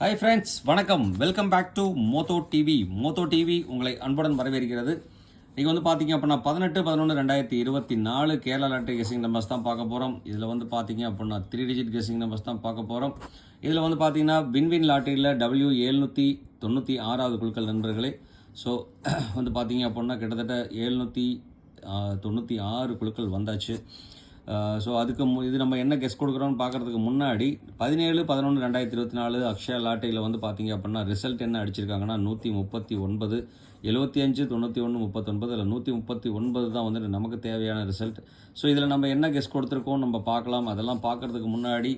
Hi friends வணக்கம். Welcome back to Motho TV Motho TV உங்களை அன்புடன் வரவேற்கிறது. நீங்கள் வந்து பார்த்தீங்க அப்படின்னா பதினெட்டு பதினொன்று ரெண்டாயிரத்தி இருபத்தி நாலு கேரளா லாட்டரி கெஸிங் நம்பர்ஸ் தான் பார்க்க போகிறோம் இதில் வந்து பார்த்தீங்க அப்படின்னா த்ரீ டிஜிட் கெஸிங் நம்பர்ஸ் தான் பார்க்க போகிறோம் இதில் வந்து பார்த்தீங்கன்னா வின்வின் லாட்டரியில் டபிள்யூ எழுநூற்றி தொண்ணூற்றி ஆறாவது குழுக்கள் நண்பர்களே. ஸோ வந்து பார்த்தீங்க அப்படின்னா கிட்டத்தட்ட எழுநூற்றி தொண்ணூற்றி ஆறு குழுக்கள் வந்தாச்சு. ஸோ அதுக்கு மு இது நம்ம என்ன கெஸ் கொடுக்குறோம்னு பார்க்குறதுக்கு முன்னாடி பதினேழு பதினொன்று ரெண்டாயிரத்தி இருபத்தி நாலு அக்ஷயா லாட்டையில் வந்து பார்த்தீங்க அப்படின்னா ரிசல்ட் என்ன அடிச்சிருக்காங்கன்னா நூற்றி முப்பத்தி ஒன்பது எழுபத்தி அஞ்சு தொண்ணூற்றி ஒன்று முப்பத்தொன்பது இல்லை நூற்றி முப்பத்தி ஒன்பது தான் வந்துட்டு நமக்கு தேவையான ரிசல்ட் ஸோ இதில் நம்ம என்ன கெஸ் கொடுத்துருக்கோம் நம்ம பார்க்கலாம். அதெல்லாம் பார்க்குறதுக்கு முன்னாடி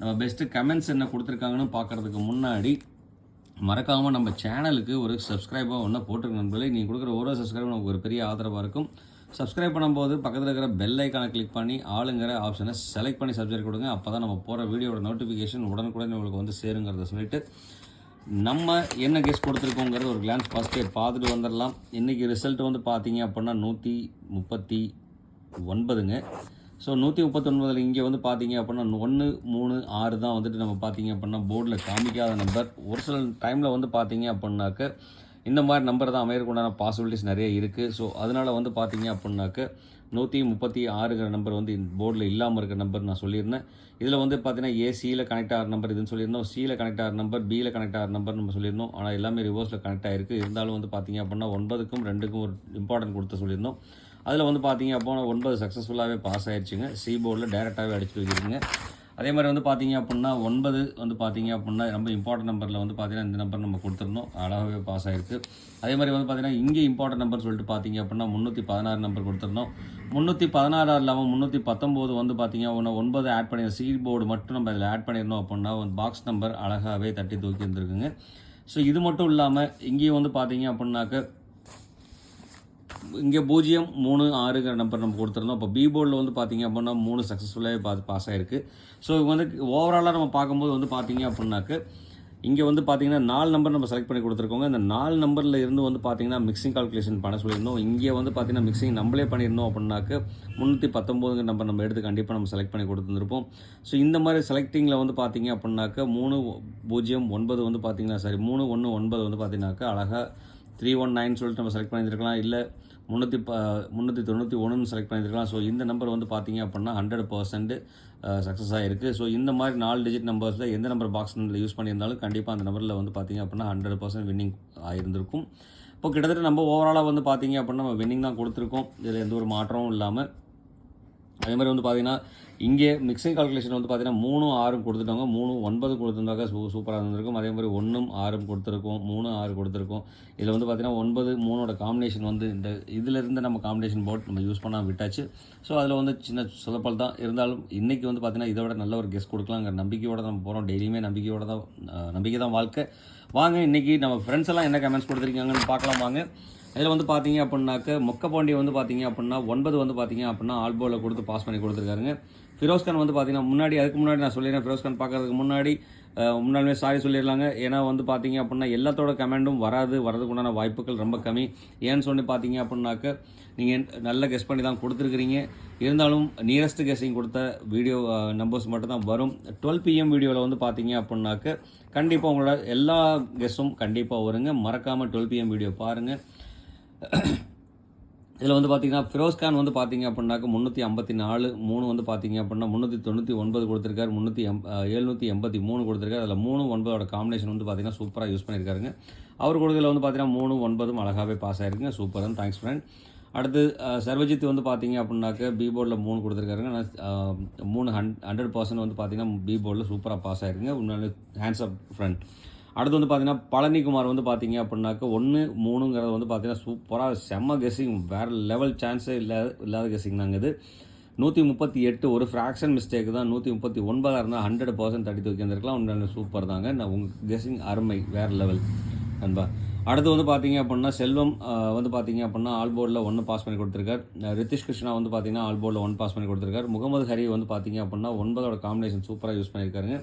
நம்ம பெஸ்ட்டு கமெண்ட்ஸ் என்ன கொடுத்துருக்காங்கன்னு பார்க்குறதுக்கு முன்னாடி மறக்காமல் நம்ம சேனலுக்கு ஒரு சப்ஸ்கிரைபாக ஒன்றா போட்டிருக்க நண்பர்களே. நீங்கள் கொடுக்குற ஒரு சப்ஸ்கிரைப் நமக்கு ஒரு பெரிய ஆதரவாக இருக்கும். சப்ஸ்கிரைப் பண்ணும்போது பக்கத்தில் இருக்கிற பெல் ஐக்கானை கிளிக் பண்ணி ஆளுங்கிற ஆப்ஷனை செலக்ட் பண்ணி சப்ஸ்கிரைப் கொடுங்க. அப்போ தான் நம்ம போகிற வீடியோட நோட்டிஃபிகேஷன் உடனுக்குடன் உங்களுக்கு வந்து சேருங்கிறத சொல்லிட்டு நம்ம என்ன கெஸ் கொடுத்துருக்கோங்கிறது ஒரு கிளான்ஸ் ஃபஸ்ட்டே பார்த்துட்டு வந்துடலாம். இன்றைக்கி ரிசல்ட் வந்து பார்த்தீங்க அப்படின்னா நூற்றி முப்பத்தி ஒன்பதுங்க. ஸோ நூற்றி முப்பத்தொன்பதில் இங்கே வந்து பார்த்தீங்க அப்படின்னா ஒன்று மூணு ஆறு தான் வந்துட்டு நம்ம பார்த்தீங்க அப்படின்னா போர்டில் காமிக்காத நம்பர் ஒரு சில டைமில் வந்து பார்த்தீங்க அப்படின்னாக்க இந்த மாதிரி நம்பர் தான் அமையறதுக்குண்டான பாசிபிலிட்டிஸ் நிறைய இருக்குது ஸோ அதனால் வந்து பார்த்தீங்க அப்படின்னாக்க நூற்றி முப்பத்தி ஆறுங்கிற நம்பர் வந்து இந்த போர்டில் இல்லாமல் இருக்கிற நம்பர் நான் சொல்லியிருந்தேன். இதில் வந்து பார்த்தீங்கன்னா ஏ சியில் கனெக்ட் ஆகிற நம்பர் இதுன்னு சொல்லியிருந்தோம். சியில் கனெக்ட் ஆகிற நம்பர் பியில் கனெக்ட் ஆகிற நம்பர் நம்ம சொல்லியிருந்தோம். ஆனால் எல்லாமே ரிவர்ஸில் கனெக்ட் ஆகிருக்கு இருந்தாலும் வந்து பார்த்தீங்க அப்படின்னா ஒன்பதுக்கும் ரெண்டுக்கும் ஒரு இம்பார்ட்டன்ட் கொடுத்து சொல்லியிருந்தோம். அதில் வந்து பார்த்தீங்க அப்போ ஒன்பது சக்ஸஸ்ஃபுல்லாகவே பாஸ் ஆயிடுச்சுங்க. சி போர்டில் டேரெக்டாகவே அடிச்சு வைக்கிறீங்க அதே மாதிரி வந்து பார்த்தீங்க அப்படின்னா ஒன்பது வந்து பார்த்தீங்க அப்படின்னா ரொம்ப இம்பார்ட்டன்ட் நம்பரில் வந்து பார்த்தீங்கன்னா இந்த நம்பர் நம்ம கொடுத்துருந்தோம் அழகாகவே பாஸ் ஆகிருக்கு அதே மாதிரி வந்து பார்த்தீங்கன்னா இங்கே இம்பார்ட்டன்ட் நம்பர் சொல்லிட்டு பார்த்தீங்க அப்படின்னா முந்நூற்றி பதினாறு நம்பர் கொடுத்துருந்தோம் முந்நூற்றி பதினாறு இல்லாமல் முந்நூற்றி பத்தொம்போது வந்து பார்த்தீங்க அப்படின்னா ஒன்பது ஆட் பண்ணி சீட் போர்டு மட்டும் நம்ம இதில் ஆட் பண்ணியிருந்தோம் அப்படின்னா வந்து பாக்ஸ் நம்பர் அழகாகவே தட்டி தூக்கி இருந்திருக்குங்க. ஸோ இது மட்டும் இல்லாமல் இங்கேயும் வந்து பார்த்தீங்க அப்படின்னாக்க இங்கே பூஜ்ஜியம் மூணு ஆறுங்கிற நம்பர் நம்ம கொடுத்துருந்தோம். இப்போ பி போர்டில் வந்து பார்த்தீங்க அப்படின்னா மூணு சக்ஸஸ்ஃபுல்லாக பா பாஸ் ஆகிருக்கு ஸோ வந்து ஓவராலாக நம்ம பார்க்கும்போது வந்து பார்த்திங்க அப்படின்னாக்க இங்கே வந்து பார்த்தீங்கன்னா நாலு நம்பர் நம்ம செலக்ட் பண்ணி கொடுத்துருக்கோங்க. இந்த நாலு நம்பரில் இருந்து வந்து பார்த்திங்கன்னா மிக்சிங் கால்குலேஷன் பண்ண சொல்லியிருந்தோம். இங்கே வந்து பார்த்தீங்கன்னா மிக்சிங் நம்மளே பண்ணியிருந்தோம் அப்படின்னாக்க முந்நூற்றி பத்தொம்போதுங்கிற நம்பர் நம்ம எடுத்து கண்டிப்பாக நம்ம செலக்ட் பண்ணி கொடுத்துருப்போம் ஸோ இந்த மாதிரி செலக்டிங்கில் வந்து பார்த்திங்க அப்படின்னாக்க மூணு பூஜ்ஜியம் ஒன்பது வந்து பார்த்தீங்கன்னா சாரி மூணு ஒன்று ஒன்பது வந்து பார்த்தீங்கன்னாக்கா அழகாக த்ரீ ஒன் நைன் சொல்லிட்டு நம்ம செலக்ட் பண்ணியிருக்கலாம் இல்லை முந்நூற்றி ப முந்நூற்றி தொண்ணூற்றி ஒன்றுன்னு செலக்ட் பண்ணியிருக்கலாம் ஸோ இந்த நம்பர் வந்து பார்த்தீங்க அப்படின்னா ஹண்ட்ரட் பர்சன்ட் சக்ஸஸ் ஆகிருக்கு ஸோ இந்த மாதிரி நாலு டிஜிட் நம்பர்ஸில் எந்த நம்பர் பாக்ஸ் யூஸ் பண்ணியிருந்தாலும் கண்டிப்பாக அந்த நம்பரில் வந்து பார்த்தீங்க அப்படின்னா ஹண்ட்ரட் பர்சன்ட் வின்னிங் ஆயிருந்திருக்கும். இப்போ கிட்டத்தட்ட நம்ம ஓவராலாக வந்து பார்த்தீங்க அப்படின்னா நம்ம வின்னிங் தான் கொடுத்துருக்கோம். இதில் எந்த ஒரு மாற்றமும் இல்லாமல் அதே மாதிரி வந்து பார்த்தீங்கன்னா இங்கே மிக்சிங் கால்குலேஷன் வந்து பார்த்தீங்கன்னா மூணு ஆறும் கொடுத்துட்டாங்க. மூணு ஒன்பது கொடுத்துருந்தாக்க சூ சூப்பராக இருந்திருக்கும். அதே மாதிரி ஒன்றும் ஆறும் கொடுத்துருக்கோம். மூணு ஆறு கொடுத்துருக்கோம். இதில் வந்து பார்த்தீங்கன்னா ஒன்பது மூணோட காம்பினேஷன் வந்து இந்த இதிலிருந்து நம்ம காம்பினேஷன் போட் நம்ம யூஸ் பண்ணால் விட்டாச்சு. ஸோ அதில் வந்து சின்ன சொதப்பல் தான். இருந்தாலும் இன்றைக்கி வந்து பார்த்தீங்கன்னா இதோட நல்ல ஒரு கெஸ்ட் கொடுக்கலாங்கிற நம்பிக்கையோட நம்ம போகிறோம் டெய்லியுமே நம்பிக்கையோட தான் நம்பிக்கை தான் வாழ்க்கை. வாங்க இன்றைக்கி நம்ம ஃப்ரெண்ட்ஸ் எல்லாம் என்ன கமெண்ட்ஸ் கொடுத்துருக்காங்கன்னு பார்க்கலாம் வாங்க. இதில் வந்து பார்த்தீங்க அப்படின்னாக்க மொக்க பாண்டி வந்து பார்த்தீங்க அப்படின்னா ஒன்பது வந்து பார்த்தீங்க அப்படின்னா ஆல்போவில் கொடுத்து பாஸ் பண்ணி கொடுத்துருக்காருங்க. ஃபிரோஸ்கான் வந்து பார்த்தீங்கன்னா முன்னாடி அதுக்கு முன்னாடி நான் சொல்லிடுறேன். ஃபிரோஸ்கான் பார்க்கறதுக்கு முன்னாடி முன்னாலுமே சாரி சொல்லிடலாங்க. ஏன்னா வந்து பார்த்தீங்க அப்படின்னா எல்லாத்தோட கமெண்டும் வராது வரதுக்குண்டான வாய்ப்புகள் ரொம்ப கம்மி. ஏன்னு சொல்லி பார்த்தீங்க அப்படின்னாக்க நீங்கள் நல்ல கெஸ் பண்ணி தான் கொடுத்துருக்குறீங்க. இருந்தாலும் நியரஸ்ட் கெஸ்ஸிங் கொடுத்த வீடியோ நம்பர்ஸ் மட்டும் தான் வரும். டுவெல் பிஎம் வீடியோவில் வந்து பார்த்தீங்க அப்படின்னாக்க கண்டிப்பாக உங்களோட எல்லா கெஸ்ஸும் கண்டிப்பாக வருங்க. மறக்காமல் டுவெல் பிஎம் வீடியோ பாருங்கள் இதில் வந்து பார்த்தீங்கன்னா ஃபிரோஸ்கான் வந்து பார்த்தீங்க அப்படின்னாக்க முந்நூற்றி ஐம்பத்தி நாலு மூணு வந்து பார்த்தீங்க அப்படின்னா முந்நூற்றி தொண்ணூற்றி ஒன்பது கொடுத்துருக்காரு முந்நூற்றி எம் எழுநூற்றி எண்பத்தி மூணு கொடுத்துருக்காரு. அதில் மூணு ஒன்பதோட காம்பினேஷன் வந்து பார்த்தீங்கன்னா சூப்பராக யூஸ் பண்ணியிருக்காருங்க. அவர் கொடுக்கல வந்து பார்த்தீங்கன்னா மூணு ஒன்பதும் அழகாகவே பாஸ் ஆயிருக்குங்க. சூப்பர் தான் தேங்க்ஸ் ஃப்ரெண்ட் அடுத்து சர்வஜித் வந்து பார்த்தீங்க அப்படின்னாக்க பி போர்டில் மூணு கொடுத்துருக்காருங்க. ஆனால் மூணு ஹண்ட் ஹண்ட்ரட் பர்சன்ட் வந்து பார்த்தீங்கன்னா பி போர்டில் சூப்பராக பாஸ் ஆயிருக்குங்க. உன்னால ஹேண்ட்ஸ் அப் ஃப்ரெண்ட் அடுத்து வந்து பார்த்தீங்கன்னா பழனிக்குமார் வந்து பார்த்தீங்க அப்படின்னாக்க ஒன்று மூணுங்கிறது வந்து பார்த்தீங்கன்னா சூப்பராக செம்ம கெஸ்ஸிங் வேறு லெவல் சான்ஸே இல்லாத இல்லாத கெஸ்ஸிங் தாங்க இது. நூற்றி முப்பத்தி எட்டு ஒரு ஃப்ராக்ஷன் மிஸ்டேக் தான் நூற்றி முப்பத்தி ஒன்பதாக இருந்தால் ஹண்ட்ரட் பர்சன்ட் தட்டி தூக்கி வந்திருக்கலாம் உண்மையான சூப்பர் தாங்க. நான் உங்கள் கெஸ்ஸிங் அருமை வேறு லெவல் நண்பா. அடுத்து வந்து பார்த்தீங்க அப்படின்னா செல்வம் வந்து பார்த்தீங்க அப்படின்னா ஆல் போர்டில் ஒன்று பாஸ் பண்ணி கொடுத்துருக்கார். ரித்திஷ் கிருஷ்ணா வந்து பார்த்தீங்கன்னா ஆல் போர்டில் ஒன் பாஸ் பண்ணி கொடுத்துருக்காரு. முகமது ஹரி வந்து பார்த்தீங்க அப்படின்னா ஒன்பதோட காம்பினேஷன் சூப்பராக யூஸ் பண்ணியிருக்காருங்க.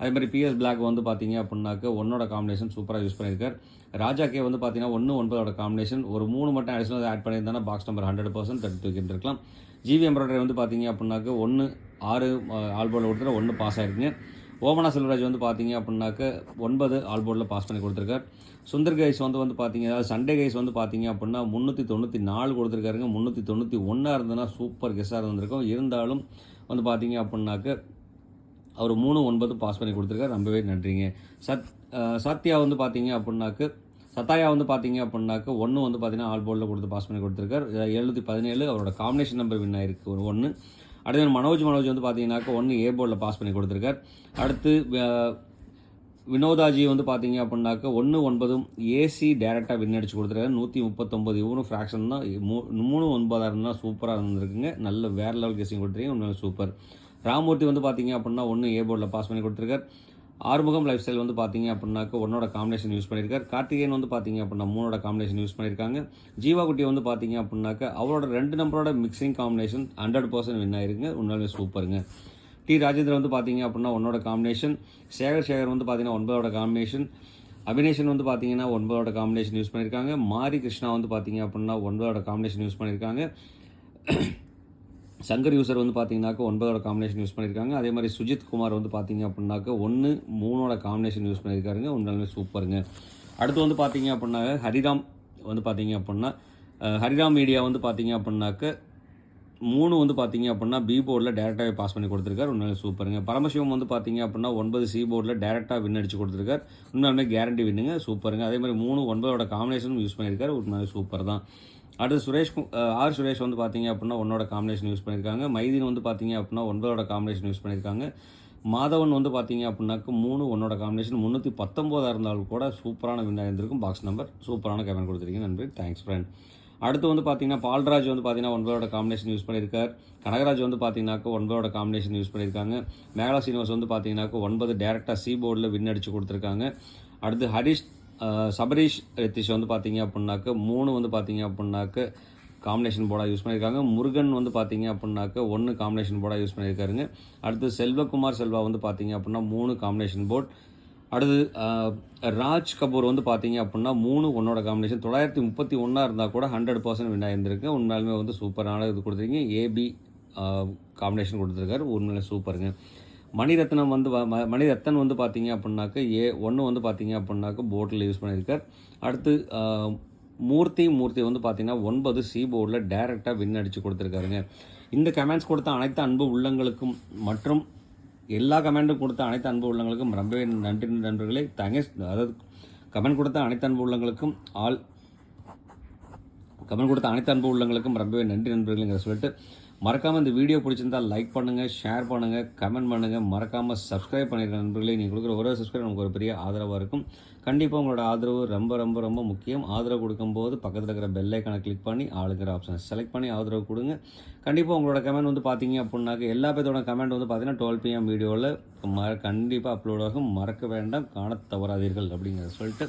அதே மாதிரி பிஎஸ் பிளாக் வந்து பார்த்தீங்க அப்படின்னாக்க ஒன்னோட காம்பினேஷன் சூப்பராக யூஸ் பண்ணியிருக்கார் ராஜா கே வந்து பார்த்தீங்கன்னா ஒன்று ஒன்பதோட காம்பினேஷன் ஒரு மூணு மட்டும் அடிஷனல் ஆட் பண்ணியிருந்தானா பாக்ஸ் நம்பர் ஹண்ட்ரட் பர்சன்ட் தட்டி தூக்கிட்டு இருக்கலாம். ஜிவி எம்ப்ராய்டரி வந்து பார்த்தீங்க அப்படின்னாக்க ஒன்று ஆறு ஆல்போர்டில் கொடுத்துட்டு ஒன்று பாஸ் ஆகிருக்குங்க ஓமனா செல்வராஜ் வந்து பார்த்தீங்க அப்படின்னாக்க ஒன்பது ஆல் போர்டில் பாஸ் பண்ணி கொடுத்துருக்கார். சுந்தர் கைஸ் வந்து வந்து பார்த்தீங்க அதாவது சண்டே கைஸ் வந்து பார்த்தீங்க அப்படின்னா முந்நூற்றி தொண்ணூற்றி நாலு கொடுத்துருக்காருங்க. முந்நூற்றி தொண்ணூற்றி ஒன்றா இருந்ததுன்னா சூப்பர் கெஸ்ஸாக இருந்திருக்கும். இருந்தாலும் வந்து பார்த்தீங்க அப்படின்னாக்க அவர் மூணு ஒன்பது பாஸ் பண்ணி கொடுத்துருக்காரு. ரொம்பவே நன்றிங்க. சத் சத்யா வந்து பார்த்தீங்க அப்படின்னாக்கு சத்தாயா வந்து பார்த்தீங்க அப்படின்னாக்க ஒன்று வந்து பார்த்தீங்கன்னா ஆல் போர்டில் கொடுத்து பாஸ் பண்ணி கொடுத்துருக்காரு. எழுநூற்றி பதினேழு அவரோட காம்பினேஷன் நம்பர் வின் ஆயிருக்கு. ஒரு ஒன்று அடுத்து மனோஜ் மனோஜ் வந்து பார்த்தீங்கன்னாக்க ஒன்று ஏ போர்டில் பாஸ் பண்ணி கொடுத்துருக்கார். அடுத்து வினோதாஜி வந்து பார்த்தீங்க அப்படின்னாக்க ஒன்று ஒன்பதும் ஏசி டேரெக்டாக வின் அடிச்சு கொடுத்துருக்காரு. நூற்றி முப்பத்தொம்பது இவனும் ஃப்ராக்ஷன் தான். மூ- மூணு ஒன்பதாயிரம் தான் சூப்பராக இருந்திருக்குங்க. நல்ல வேற லெவல் கேசிங் கொடுத்துருக்கீங்க. உண்மையில சூப்பர் ராமூர்த்தி வந்து பார்த்தீங்க அப்படின்னா ஒன்று ஏ போர்டில் பாஸ் பண்ணி கொடுத்துருக்கார். ஆறுமுகம் லைஃப் ஸ்டைல் வந்து பார்த்தீங்க அப்படின்னாக்க ஒன்னோட காம்பினேஷன் யூஸ் பண்ணியிருக்கார் கார்த்திகேயன் வந்து பார்த்தீங்க அப்படின்னா மூணோட காம்பினேஷன் யூஸ் பண்ணியிருக்காங்க ஜீவா குட்டி வந்து பார்த்தீங்க அப்படின்னாக்க அவரோட ரெண்டு நம்பரோட mixing combination hundred percent win ஆயிருங்க. உண்மையிலே சூப்பருங்க. டி ராஜேந்திரன் வந்து பார்த்தீங்க அப்படின்னா ஒன்னோட காம்பினேஷன் சேகர் சேகர் வந்து பார்த்தீங்கன்னா ஒன்பதோட காம்பினேஷன் அபினேஷன் வந்து பார்த்தீங்கன்னா ஒன்பதோட காம்பினேஷன் யூஸ் பண்ணியிருக்காங்க மாரி கிருஷ்ணா வந்து பார்த்தீங்க அப்படின்னா ஒன்பதோட காம்பினேஷன் யூஸ் பண்ணியிருக்காங்க சங்கர் யூசர் வந்து பார்த்தீங்கன்னாக்கா ஒன்பதோட காம்பினேஷன் யூஸ் பண்ணியிருக்காங்க அதே மாதிரி சுஜித் குமார் வந்து பார்த்தீங்க அப்படின்னாக்கா ஒன்று மூணோட காம்பினேஷன் யூஸ் பண்ணியிருக்காருங்க உண்மையாலுமே சூப்பருங்க. அடுத்து வந்து பார்த்தீங்க அப்படின்னாக்க ஹரிராம் வந்து பார்த்தீங்க அப்படின்னா ஹரிராம் மீடியா வந்து பார்த்தீங்க அப்படின்னாக்க மூணு வந்து பார்த்தீங்க அப்படின்னா பி போர்டில் டேரெக்டாகவே பாஸ் பண்ணி கொடுத்துருக்காரு. உண்மையிலே சூப்பருங்க. பரமசிவம் வந்து பார்த்தீங்க அப்படின்னா ஒன்பது சி போர்டில் டேரெக்டாக வின் அடிச்சு கொடுத்துருக்காரு. உண்மையாலுமே கேரண்டி வின்னுங்க சூப்பருங்க. அதே மாதிரி மூணு ஒன்பதோட காம்பினேஷனும் யூஸ் பண்ணியிருக்காரு உண்மையிலே சூப்பர் தான் அடுத்து சுரேஷ் ஆர் சுரேஷ் வந்து பார்த்தீங்க அப்படின்னா ஒன்னோட காம்பினேஷன் யூஸ் பண்ணியிருக்காங்க மைதீன் வந்து பார்த்தீங்க அப்படின்னா ஒன்பதோட காம்பினேஷன் யூஸ் பண்ணியிருக்காங்க மாதவன் வந்து பார்த்தீங்க அப்படின்னாக்க மூணு ஒன்னோட காம்பினேஷன் முந்நூற்றி பத்தொம்போதாக இருந்தாலும் கூட சூப்பரான வின் ஆயிருந்திருக்கும். பாக்ஸ் நம்பர் சூப்பரான கமெண்ட் கொடுத்துருக்கீங்க. நன்றி. தேங்க்ஸ் ஃப்ரெண்ட் அடுத்து வந்து பார்த்தீங்கன்னா பால்ராஜ் வந்து பார்த்தீங்கன்னா ஒன்பதோட காம்பினேஷன் யூஸ் பண்ணியிருக்கார் கனகராஜ் வந்து பார்த்தீங்கன்னாக்க ஒன்பதோட காம்பினேஷன் யூஸ் பண்ணியிருக்காங்க மேகலா சீனிவாஸ் வந்து பார்த்தீங்கன்னாக்க ஒன்பது டேரெக்டாக சி போர்டில் வின் அடித்து கொடுத்துருக்காங்க. அடுத்து ஹரிஷ் சபரீஷ் ரித்திஷ் வந்து பார்த்தீங்க அப்படின்னாக்க மூணு வந்து பார்த்தீங்க அப்படின்னாக்க காம்பினேஷன் போர்டாக யூஸ் பண்ணியிருக்காங்க முருகன் வந்து பார்த்தீங்க அப்படின்னாக்க ஒன்று காம்பினேஷன் போர்டாக யூஸ் பண்ணியிருக்காருங்க அடுத்து செல்வகுமார் செல்வா வந்து பார்த்தீங்க அப்படின்னா மூணு காம்பினேஷன் போர்ட் அடுத்து ராஜ் கபூர் வந்து பார்த்தீங்க அப்படின்னா மூணு ஒன்னோட காம்பினேஷன் தொள்ளாயிரத்தி முப்பத்தி ஒன்றா இருந்தால் கூட ஹண்ட்ரட் பர்சன்ட் வின் ஆயிருந்திருக்கு. உண்மையாலுமே வந்து சூப்பரான இது கொடுத்துருக்கீங்க. ஏபி காம்பினேஷன் கொடுத்துருக்காரு. உண்மையிலே சூப்பருங்க மணிரத்னம் வந்து ம- மணிரத்னம் வந்து பார்த்தீங்க அப்படின்னாக்க ஏ ஒன்று வந்து பார்த்தீங்க அப்படின்னாக்க போர்டில் யூஸ் பண்ணியிருக்கார். அடுத்து மூர்த்தி மூர்த்தி வந்து பார்த்தீங்கன்னா ஒன்பது சி போர்டில் டைரெக்டாக வின் அடித்து கொடுத்துருக்காருங்க. இந்த கமெண்ட்ஸ் கொடுத்த அனைத்து அன்பு உள்ளங்களுக்கும் மற்றும் எல்லா கமெண்ட்டும் கொடுத்த அனைத்து அன்பு உள்ளங்களுக்கும் ரொம்பவே நன்றி நண்பர்களே. தேங்க்ஸ் அதாவது கமெண்ட் கொடுத்த அனைத்து அன்பு உள்ளங்களுக்கும் ஆல் கமெண்ட் கொடுத்த அனைத்து அன்பு உள்ளங்களுக்கும் ரொம்பவே நன்றி நண்பர்களுங்கிற சொல்லிட்டு மறக்காமல் இந்த வீடியோ பிடிச்சிருந்தா லைக் பண்ணுங்கள் ஷேர் பண்ணுங்கள் கமெண்ட் பண்ணுங்கள் மறக்காமல் சப்ஸ்கிரைப் பண்ணிடுங்க நண்பர்களே. நீங்கள் கொடுக்குற ஒரு சப்ஸ்கிரைப் நமக்கு ஒரு பெரிய ஆதரவாக இருக்கும். கண்டிப்பாக உங்களோட ஆதரவு ரொம்ப ரொம்ப ரொம்ப முக்கியம். ஆதரவு கொடுக்கும்போது பக்கத்தில் இருக்கிற பெல் ஐக்கானை கிளிக் பண்ணி ஆளுங்கிற ஆப்ஷனை செலக்ட் பண்ணி ஆதரவு கொடுங்க. கண்டிப்பாக உங்களோட கமெண்ட் வந்து பார்த்தீங்க அப்படின்னாக்க எல்லா பேர்த்தோட கமெண்ட் வந்து பார்த்தீங்கன்னா டுவெல் பிஎம் வீடியோவில் ம கண்டிப்பாக அப்லோட் ஆகும். மறக்க வேண்டாம். காண தவறாதீர்கள் அப்படிங்கிறத சொல்லிட்டு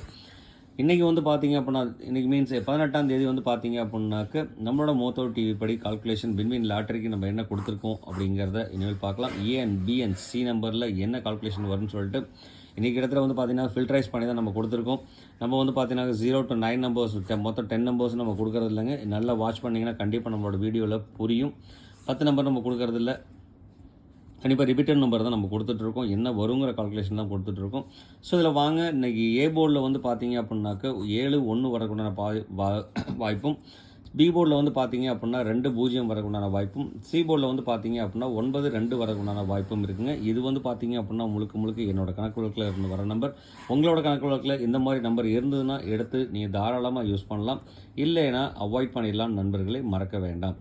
இன்றைக்கி வந்து பார்த்தீங்க அப்படின்னா இன்றைக்கி மீன்ஸ் பதினெட்டாம் தேதி வந்து பார்த்தீங்க அப்படின்னாக்க நம்மளோட மோத்தோ டிவி படி கால்குலேஷன் பின்வின் லாட்டரிக்கு நம்ம என்ன கொடுத்துருக்கோம் அப்படிங்கிறத இனிமேல் பார்க்கலாம். A and B and C நம்பரில் என்ன கால்குலேஷன் வரும்னு சொல்லிட்டு இன்றைக்கி இடத்துல வந்து பார்த்தீங்கன்னா ஃபில்ட்ரைஸ் பண்ணி தான் நம்ம கொடுத்துருக்கோம். நம்ம வந்து பார்த்தீங்கன்னா ஜீரோ டு நைன் நம்பர்ஸ் மொத்தம் டென் நம்பர்ஸ் நம்ம கொடுக்கறது இல்லைங்க. நல்லா வாட்ச் பண்ணிங்கன்னா கண்டிப்பாக நம்மளோட வீடியோவில் புரியும். பத்து நம்பர் நம்ம கொடுக்கறதில்ல கண்டிப்பாக ரிப்பீட்டட் நம்பர் தான் நம்ம கொடுத்துட்ருக்கோம் என்ன வருங்கிற கால்குலேஷன் தான் கொடுத்துட்ருக்கோம் ஸோ இதில் வாங்க இன்றைக்கி ஏ போர்டில் வந்து பார்த்தீங்க அப்படின்னாக்க ஏழு ஒன்று வரக்குண்டான பா வா- வாய்ப்பும் பி போர்டில் வந்து பார்த்தீங்க அப்படின்னா ரெண்டு பூஜ்ஜியம் வரக்குண்டான வாய்ப்பும் சி போர்டில் வந்து பார்த்தீங்க அப்படின்னா ஒன்பது ரெண்டு வரக்குண்டான வாய்ப்பும் இருக்குங்க. இது வந்து பார்த்தீங்க அப்படின்னா முழுக்க முழுக்க என்னோட கணக்கு வழக்கில் இருந்து வர நம்பர் உங்களோட கணக்கு வழக்கில் இந்த மாதிரி நம்பர் இருந்ததுன்னா எடுத்து நீங்கள் தாராளமாக யூஸ் பண்ணலாம். இல்லைன்னா அவாய்ட் பண்ணிடலாம் நண்பர்களை மறக்க வேண்டாம்.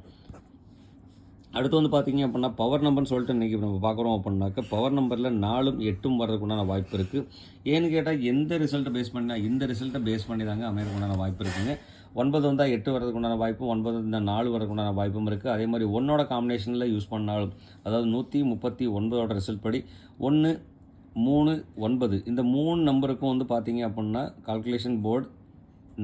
அடுத்து வந்து பார்த்தீங்க அப்படின்னா பவர் நம்பர்னு சொல்லிட்டு இன்றைக்கி நம்ம பார்க்குறோம் அப்படின்னாக்க பவர் நம்பரில் நாலும் எட்டும் வர்றதுக்குண்டான வாய்ப்பு இருக்குது ஏன்னு கேட்டால் எந்த ரிசல்ட்டை பேஸ் பண்ணால் இந்த ரிசல்ட்டை பேஸ் பண்ணி தாங்க அமையறதுக்குண்டான வாய்ப்பு இருக்குங்க. ஒன்பது வந்தால் எட்டு வரதுக்குண்டான வாய்ப்பும் ஒன்பது வந்தால் நாலு வரதுக்குண்டான வாய்ப்பும் இருக்குது அதே மாதிரி ஒன்னோட காம்பினேஷனில் யூஸ் பண்ணாலும் அதாவது நூற்றி முப்பத்தி ஒன்பதோட ரிசல்ட் படி ஒன்று மூணு ஒன்பது. இந்த மூணு நம்பருக்கும் வந்து பார்த்தீங்க அப்படின்னா கால்குலேஷன் போர்டு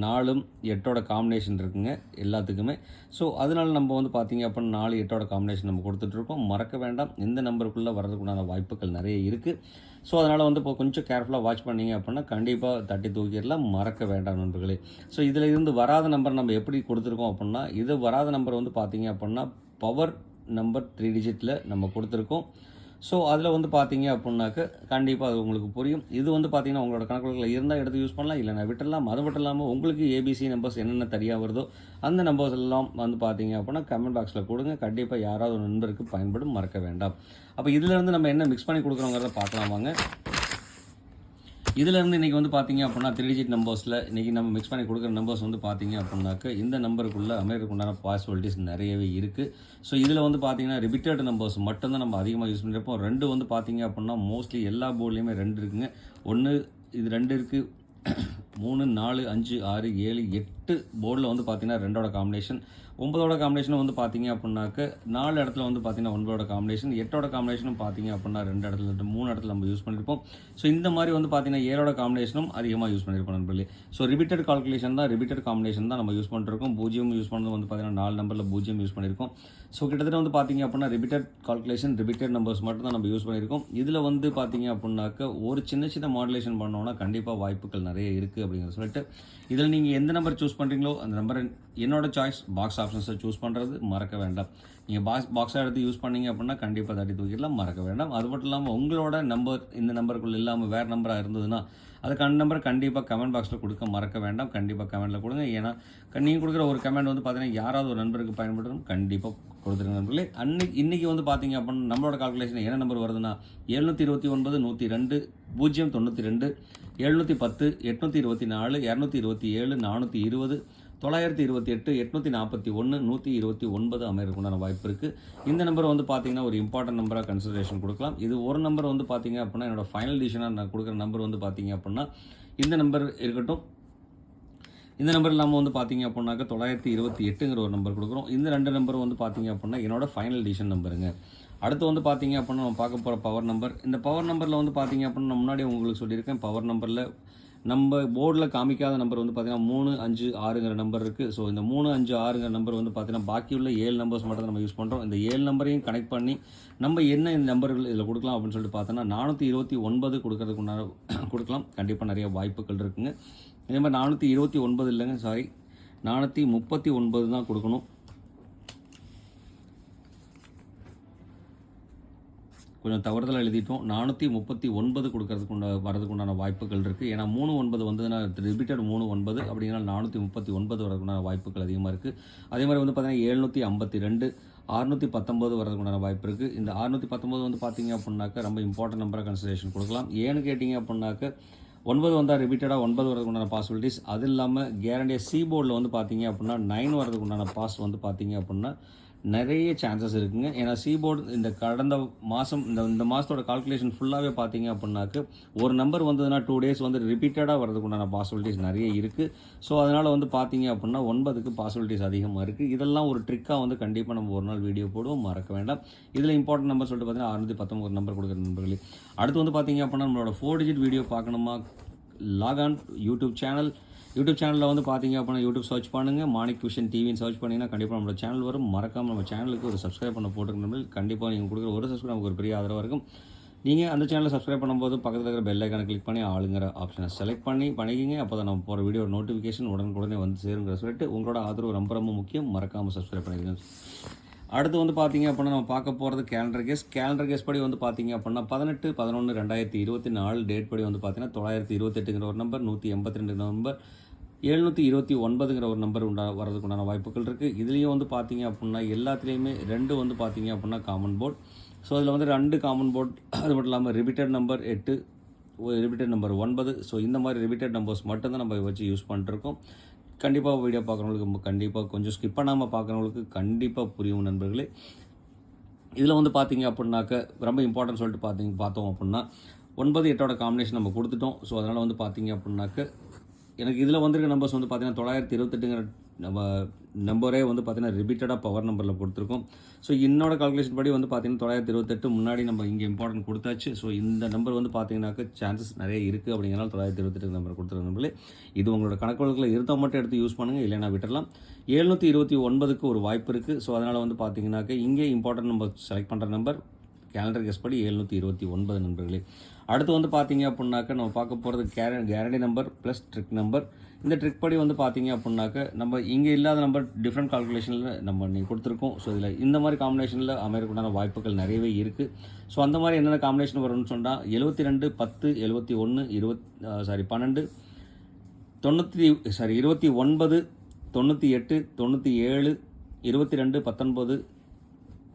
நாலும் எட்டோட காம்பினேஷன் இருக்குங்க எல்லாத்துக்குமே. ஸோ அதனால நம்ம வந்து பார்த்தீங்க அப்படின்னா நாலு எட்டோட காம்பினேஷன் நம்ம கொடுத்துட்ருக்கோம். மறக்க வேண்டாம் இந்த நம்பருக்குள்ளே வரதுக்குண்டான வாய்ப்புகள் நிறைய இருக்குது ஸோ அதனால் வந்து இப்போ கொஞ்சம் கேர்ஃபுல்லாக வாட்ச் பண்ணீங்க அப்படின்னா கண்டிப்பாக தட்டி தூக்கிடலாம் மறக்க வேண்டாம் நண்பர்களே. ஸோ இதில் இருந்து வராத நம்பர் நம்ம எப்படி கொடுத்துருக்கோம் அப்படின்னா இது வராத நம்பர் வந்து பார்த்திங்க அப்படின்னா பவர் நம்பர் த்ரீ டிஜிட்டில் நம்ம கொடுத்துருக்கோம். ஸோ அதில் வந்து பார்த்தீங்க அப்படின்னாக்க கண்டிப்பாக அது உங்களுக்கு புரியும். இது வந்து பார்த்தீங்கன்னா உங்களோட கணக்குகளில் இருந்தால் எடுத்து யூஸ் பண்ணலாம் இல்லைனா விட்டுடலாம். அது மட்டும் இல்லாமல் உங்களுக்கு ஏபிசி நம்பர்ஸ் என்னென்ன தனியாக வருதோ அந்த நம்பர்ஸ் எல்லாம் வந்து பார்த்தீங்க அப்படின்னா கமெண்ட் பாக்ஸில் கொடுங்க. கண்டிப்பாக யாராவது ஒரு நண்பருக்கு பயன்படும் மறக்க வேண்டாம். அப்போ இதிலேருந்து நம்ம என்ன மிக்ஸ் பண்ணி கொடுக்குறோங்கிறத பார்க்கலாம் வாங்க. இதுலேருந்து இன்றைக்கி வந்து பார்த்தீங்க அப்படின்னா த்ரீ டிஜிட் நம்பர்ஸில் இன்றைக்கி நம்ம மிக்ஸ் பண்ணி கொடுக்குற நம்பர்ஸ் வந்து பார்த்தீங்க அப்படின்னாக்க இந்த நம்பருக்குள்ளே அமெரிக்கு உண்டான பாசிபிலிட்டிஸ் நிறையவே இருக்குது ஸோ இதில் வந்து பார்த்தீங்கன்னா ரிபிட்டட் நம்பர்ஸ் மட்டும்தான் நம்ம அதிகமாக யூஸ் பண்ணியிருப்போம் ரெண்டு வந்து பார்த்தீங்க அப்படின்னா மோஸ்ட்லி எல்லா போர்ட்லேயுமே ரெண்டு இருக்குங்க. ஒன்று இது ரெண்டு இருக்குது மூணு நாலு அஞ்சு ஆறு ஏழு எட்டு போர்டில் வந்து பார்த்தீங்கன்னா ரெண்டோட காம்பினேஷன் ஒன்பதோட காம்பினேஷனும் வந்து பார்த்தீங்க அப்படின்னாக்க நாலு இடத்துல வந்து பார்த்தீங்கன்னா ஒன்பதோட காம்பினேஷன் எட்டோட காம்பினேஷனும் பார்த்தீங்க அப்படின்னா ரெண்டு இடத்துல மூணு இடத்துல நம்ம யூஸ் பண்ணியிருப்போம் ஸோ இந்த மாதிரி வந்து பார்த்தீங்கன்னா ஏழோட காம்பினேஷனும் அதிகமாக யூஸ் பண்ணியிருப்போம் நண்பர்களே. ஸோ ரிபீட்டட் கால்குலேஷன் தான் ரிபீட்டட் காம்பினேஷன் தான் நம்ம யூஸ் பண்ணிருக்கோம். பூஜ்ஜியம் யூஸ் பண்ணது வந்து பார்த்தீங்கன்னா நாலு நம்பரில் பூஜ்ஜியம் யூஸ் பண்ணியிருக்கோம் ஸோ கிட்டத்தட்ட வந்து பார்த்தீங்க அப்படின்னா ரிபீட்டட் கால்குலேஷன் ரிபீட்டட் நம்பர்ஸ் மட்டும் தான் நம்ம யூஸ் பண்ணியிருக்கோம் இதில் வந்து பார்த்தீங்க அப்படின்னாக்க ஒரு சின்ன சின்ன மாடுலேஷன் பண்ணோம்னா கண்டிப்பாக வாய்ப்புகள் நிறைய இருக்குது அப்படிங்கிறத சொல்லிட்டு இதில் நீங்கள் எந்த நம்பர் சூஸ் பண்ணுறீங்களோ அந்த நம்பரை என்னோட சாய்ஸ் பாக்ஸ் ஆப்ஷன்ஸை சூஸ் பண்ணுறது மறக்க வேண்டாம். நீங்கள் பாக்ஸ் பாக்ஸாக எடுத்து யூஸ் பண்ணீங்க அப்படின்னா கண்டிப்பாக தட்டி தூக்கிடலாம் மறக்க வேண்டாம். அது மட்டும் இல்லாமல் உங்களோட நம்பர் இந்த நம்பருக்குள்ளே இல்லாமல் வேறு நம்பராக இருந்ததுன்னா அதுக்கான நம்பர் கண்டிப்பாக கமெண்ட் பாக்ஸில் கொடுக்க மறக்க வேண்டாம். கண்டிப்பாக கமெண்ட்டில் கொடுங்க. ஏன்னா நீங்கள் கொடுக்குற ஒரு கமெண்ட் வந்து பார்த்தீங்கன்னா யாராவது ஒரு நண்பருக்கு பயன்படுத்தணும். கண்டிப்பாக கொடுத்துருங்க நண்பர்களே அன்னைக்கு இன்றைக்கி வந்து பார்த்தீங்க அப்படின்னா நம்மளோட கால்குலேஷன் என்ன நம்பர் வருதுன்னா எழுநூற்றி இருபத்தி ஒன்பது நூற்றி ரெண்டு பூஜ்ஜியம் தொண்ணூற்றி ரெண்டு எழுநூற்றி பத்து எட்நூற்றி இருபத்தி நாலு இரநூத்தி இருபத்தி ஏழு நானூற்றி இருபது தொள்ளாயிரத்தி இருபத்தி எட்டு எட்நூற்றி நாற்பத்தி ஒன்று நூற்றி இருபத்தி ஒன்பது அமையறதுக்குண்டான வாய்ப்பு இருக்குது இந்த நம்பர் வந்து பார்த்தீங்கன்னா ஒரு இம்பார்ட்டன்ட் நம்பராக கன்சிடரேஷன் கொடுக்கலாம். இது ஒரு நம்பர் வந்து பார்த்தீங்க அப்படின்னா என்னோடய ஃபைனல் டிசிஷனாக நான் கொடுக்குற நம்பர் வந்து பார்த்தீங்க அப்படின்னா இந்த நம்பர் இருக்கட்டும். இந்த நம்பர் இல்லாமல் வந்து பார்த்தீங்க அப்படின்னாக்க தொள்ளாயிரத்தி இருபத்தி எட்டுங்கிற ஒரு நம்பர் கொடுக்குறோம். இந்த ரெண்டு நம்பர் வந்து பார்த்தீங்க அப்படின்னா என்னோட ஃபைனல் டிசிஷன் நம்பருங்க அடுத்து வந்து பார்த்தீங்க அப்படின்னா நம்ம பார்க்க போகிற பவர் நம்பர் இந்த பவர் நம்பரில் வந்து பார்த்தீங்க அப்படின்னா நான் முன்னாடி உங்களுக்கு சொல்லியிருக்கேன் பவர் நம்பரில் நம்ம போர்டில் காமிக்காத நம்பர் வந்து பார்த்திங்கன்னா மூணு அஞ்சு ஆறுங்கிற நம்பர் இருக்குது ஸோ இந்த மூணு அஞ்சு ஆறுங்கிற நம்பர் வந்து பார்த்தீங்கன்னா பாக்கி உள்ள ஏழு நம்பர்ஸ் மட்டும் தான் நம்ம யூஸ் பண்ணுறோம் இந்த ஏழு நம்பரையும் கனெக்ட் பண்ணி நம்ம என்ன இந்த நம்பர்கள் இதில் கொடுக்கலாம் அப்படின்னு சொல்லிட்டு பார்த்தோன்னா நானூற்றி இருபத்தி ஒன்பது கொடுக்கறதுக்கு உண்டான கொடுக்கலாம். கண்டிப்பாக நிறைய வாய்ப்புகள் இருக்குங்க. இதே மாதிரி நானூற்றி இருபத்தி ஒன்பது இல்லைங்க சாரி நானூற்றி முப்பத்தி ஒன்பது தான் கொடுக்கணும். கொஞ்சம் தவறுதலாக எழுதிட்டோம். நானூற்றி முப்பத்தி ஒன்பது கொடுக்கறதுக்கு உண்டா வரதுக்கு உண்டான வாய்ப்புகள் இருக்குது ஏன்னா மூணு ஒன்பது வந்ததுன்னா ரிப்பீட்டட் மூணு ஒன்பது அப்படின்னா நானூற்றி முப்பத்தி ஒன்பது வரதுக்குண்டான வாய்ப்புகள் அதிகமாக இருக்குது அதே மாதிரி வந்து பார்த்திங்கன்னா எழுநூற்றி ஐம்பத்தி ரெண்டு அறுநூற்றி பத்தொம்போது வரதுக்குண்டான வாய்ப்பு இருக்குது இந்த அறுநூற்றி பத்தொம்போது வந்து பார்த்தீங்க அப்படின்னாக்க ரொம்ப இம்பார்ட்டன்ட் நம்பராக கன்சிடரேஷன் கொடுக்கலாம். ஏன்னு கேட்டிங்க அப்படின்னாக்க ஒன்பது வந்தால் ரிப்பீட்டடாக ஒன்பது வரதுக்கு உண்டான பாசிபிலிட்டிஸ் அது இல்லாமல் கேரண்டியாக சி போர்டில் வந்து பார்த்தீங்க அப்படின்னா நைன் வரதுக்கு உண்டான பாஸ் வந்து பார்த்தீங்க அப்படின்னா நிறைய சான்சஸ் இருக்குங்க. ஏன்னா சீபோர்டு இந்த கடந்த மாதம் இந்த இந்த மாதத்தோட கால்குலேஷன் ஃபுல்லாகவே பார்த்தீங்க அப்படின்னாக்க ஒரு நம்பர் வந்ததுன்னா டூ டேஸ் வந்து ரிப்பீட்டடாக வரதுக்குண்டான பாசிபிலிட்டிஸ் நிறைய இருக்குது ஸோ அதனால் வந்து பார்த்தீங்க அப்படின்னா ஒன்பதுக்கு பாசிபிலிட்டிஸ் அதிகமாக இருக்குது இதெல்லாம் ஒரு ட்ரிக்காக வந்து கண்டிப்பாக நம்ம ஒரு நாள் வீடியோ போடுவோம். மறக்க வேண்டாம். இதில் இம்பார்ட்டன்ட் நம்பர் சொல்லிட்டு பார்த்தீங்கன்னா அறுநூற்றி பத்தொம்பது நம்பர் கொடுக்குற நண்பர்களே. அடுத்து வந்து பார்த்தீங்க அப்படின்னா நம்மளோட ஃபோர் டிஜிட் வீடியோ பார்க்கணுமா? Log on YouTube channel YouTube சேனலில் வந்து பார்த்தீங்க அப்படின்னா யூடியூப் சர்ச் பண்ணுங்கள் மாணிக் விஷன் டிவின்னு சர்ச் பண்ணிங்கன்னா கண்டிப்பாக நம்மளோட சேனல் வரும். மறக்காமல் நம்ம சேனலுக்கு ஒரு சப்ஸ்கிரைப் பண்ண போட்டுருக்கணும் கண்டிப்பாக நீங்கள் கொடுக்குற ஒரு சப்ஸ்கிரைப் நமக்கு ஒரு பெரிய ஆதரவாக இருக்கும். நீங்கள் அந்த சேனலை சப்ஸ்கிரைப் பண்ணும்போது பக்கத்தில் இருக்கிற பெல் ஐக்கானை கிளிக் பண்ணி ஆளுங்கிற ஆப்ஷனை செலக்ட் பண்ணி பண்ணிக்கிங்க. அப்போ தான் நம்ம போகிற வீடியோ நோட்டிஃபிகேஷன் உடனுக்குடனே வந்து சேருங்கிற சொல்லிட்டு உங்களோட ஆதரவு ரொம்ப ரொம்ப முக்கியம். மறக்காமல் சப்ஸ்கிரைப் பண்ணிக்கோங்க அடுத்து வந்து பார்த்தீங்க அப்படின்னா நம்ம பார்க்க போகிறது கேலண்டர் கேஸ் கேலண்டர் கேஸ் படி வந்து பார்த்தீங்க அப்படின்னா பதினெட்டு பதினொன்று ரெண்டாயிரத்தி இருபத்தி நாலு டேட் படி வந்து பார்த்தீங்கன்னா தொள்ளாயிரத்தி இருபத்தெட்டுங்கிற ஒரு நம்பர் நூற்றி எண்பத்தி ரெண்டு நம்பர் எழுநூற்றி இருபத்தி ஒன்பதுங்கிற ஒரு நம்பர் உண்டா வரதுக்கு உண்டான வாய்ப்புகள் இருக்குது இதுலேயும் வந்து பார்த்தீங்க அப்படின்னா எல்லாத்துலேயுமே ரெண்டு வந்து பார்த்தீங்க அப்படின்னா காமன் போர்ட் ஸோ அதில் வந்து ரெண்டு காமன் போர்ட் அது மட்டும் இல்லாமல் ரிபீட்டட் நம்பர் எட்டு ரிபீட்டட் நம்பர் ஒன்பது. ஸோ இந்த மாதிரி ரிபீட்டட் நம்பர்ஸ் மட்டும்தான் நம்ம வச்சு யூஸ் பண்ணிட்டுருக்கோம். கண்டிப்பாக வீடியோ பார்க்குறவங்களுக்கு கண்டிப்பாக கொஞ்சம் ஸ்கிப் பண்ணாமல் பார்க்குறவங்களுக்கு கண்டிப்பாக புரியும் நண்பர்களே. இதில் வந்து பார்த்தீங்க அப்படின்னாக்க ரொம்ப இம்பார்ட்டன்ட் சொல்லிட்டு பார்த்தீங்க பார்த்தோம் அப்படின்னா ஒன்பது எட்டோட காம்பினேஷன் நம்ம கொடுத்துட்டோம். ஸோ அதனால் வந்து பார்த்தீங்க அப்படின்னாக்க எனக்கு இதில் வந்திருக்க நம்பர்ஸ் வந்து பார்த்தீங்கன்னா தொள்ளாயிரத்தி இருபத்தெட்டுங்கிற நம்ம நம்பரே வந்து பார்த்தீங்கன்னா ரிப்பீட்டடாக பவர் நம்பரில் கொடுத்துருக்கோம். ஸோ என்னோட கால்குலேஷன் படி வந்து பார்த்திங்கன்னா தொள்ளாயிரத்தி இருபத்தெட்டு முன்னாடி நம்ம இங்கே இம்பார்ட்டன்ட் கொடுத்தாச்சு. ஸோ இந்த நம்பர் வந்து பார்த்தீங்கன்னாக்க சான்சஸ் நிறைய இருக்குது அப்படிங்கிறனால தொள்ளாயிரத்தி இருபத்தெட்டு நம்பர் கொடுத்துருக்க நம்பர்களே இது உங்களோட கணக்குகளில் இருந்தால் மட்டும் எடுத்து யூஸ் பண்ணுங்கள் இல்லைனா விட்டுடலாம் எழுநூற்றி இருபத்தி ஒன்பதுக்கு ஒரு வாய்ப்பு இருக்குது ஸோ அதனால் வந்து பார்த்தீங்கன்னாக்க இங்கே இம்பார்ட்டன்ட் நம்பர் செலக்ட் பண்ணுற நம்பர் கேலண்டர் கெஸ் படி எழுநூற்றி இருபத்தி ஒன்பது நண்பர்களே. அடுத்து வந்து பார்த்தீங்க அப்படின்னாக்க நம்ம பார்க்க போகிறது கேர guarantee number plus trick number இந்த ட்ரிக் படி வந்து பார்த்தீங்க அப்படின்னாக்க நம்ம இங்கே இல்லாத நம்பர் டிஃப்ரெண்ட் கால்குலேஷனில் நம்ம நீங்கள் கொடுத்துருக்கோம். ஸோ இதில் இந்த மாதிரி காம்பினேஷனில் அமையக்கூடான வாய்ப்புகள் நிறையவே இருக்குது ஸோ அந்த மாதிரி என்னென்ன காம்பினேஷன் வரும்னு சொன்னால் எழுபத்தி ரெண்டு பத்து எழுபத்தி ஒன்று இருபத் சாரி பன்னெண்டு தொண்ணூற்றி சாரி இருபத்தி ஒன்பது தொண்ணூற்றி எட்டு தொண்ணூற்றி ஏழு இருபத்தி ரெண்டு பத்தொன்பது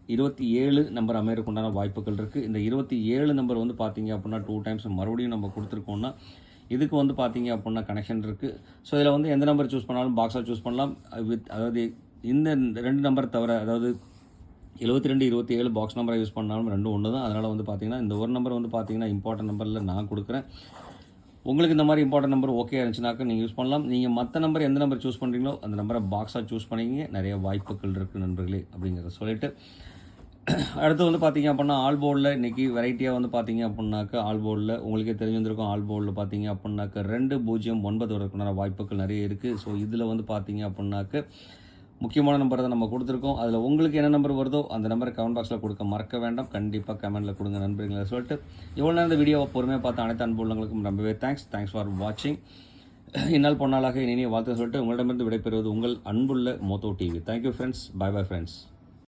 இருபத்தி ஏழு நம்பர் அமையறக்குண்டான வாய்ப்புகள் இருக்குது இந்த இருபத்தி ஏழு நம்பர் வந்து பார்த்தீங்க அப்படின்னா டூ டைம்ஸ் மறுபடியும் நம்ம கொடுத்துருக்கோம்னா இதுக்கு வந்து பார்த்தீங்க அப்படின்னா கனெக்ஷன் இருக்குது ஸோ இதில் வந்து எந்த நம்பர் சூஸ் பண்ணாலும் பாக்ஸாக சூஸ் பண்ணலாம். வித் அதாவது இந்த ரெண்டு நம்பர் தவிர அதாவது எழுபத்தி ரெண்டு இருபத்தி ஏழு பாக்ஸ் நம்பரை யூஸ் பண்ணாலும் ரெண்டும் ஒன்று தான் அதனால் வந்து பார்த்தீங்கன்னா இந்த ஒரு நம்பர் வந்து பார்த்தீங்கன்னா இம்பார்ட்டன்ட் நம்பரில் நான் கொடுக்குறேன். உங்களுக்கு இந்த மாதிரி இம்பார்ட்டன்ட் நம்பர் ஓகே இருந்துச்சுனாக்க நீங்கள் யூஸ் பண்ணலாம். நீங்கள் மற்ற நம்பர் எந்த நம்பர் சூஸ் பண்ணுறீங்களோ அந்த நம்பரை பாக்ஸாக சூஸ் பண்ணிக்கிங்க. நிறைய வாய்ப்புகள் இருக்குது நண்பர்களே அப்படிங்கிறத சொல்லிட்டு. அடுத்து வந்து பார்த்தீங்க அப்படின்னா ஆல் போர்டில் இன்றைக்கி வெரைட்டியாக வந்து பார்த்தீங்க அப்படின்னாக்கா ஆல் போர்டில் உங்களுக்கே தெரிஞ்சிருக்கும் ஆல் போர்டில் பார்த்தீங்க அப்படின்னாக்க ரெண்டு பூஜ்ஜியம் ஒன்பது வரக்குண்டான வாய்ப்புகள் நிறைய இருக்குது ஸோ இதில் வந்து பார்த்தீங்க அப்படின்னாக்க முக்கியமான நம்பர் தான் நம்ம கொடுத்துருக்கோம். அதில் உங்களுக்கு என்ன நம்பர் வருதோ அந்த நம்பரை கமெண்ட் பாக்ஸில் கொடுக்க மறக்க வேண்டாம். கண்டிப்பாக கமெண்ட்டில் கொடுங்க நண்பர்களை சொல்லிட்டு இவ்வளோ நேரம் இந்த வீடியோவை பொறுமையாக பார்த்து அனைத்து அன்பு உள்ளவங்களுக்கும் ரொம்பவே தேங்க்ஸ் தேங்க்ஸ் ஃபார் வாட்சிங் இந்நாள் பொன்னாளாக இனிய வாழ்த்து சொல்லிட்டு உங்களிடமிருந்து விடைபெறுவது உங்கள் அன்புள்ள Motho TV thank you friends bye bye friends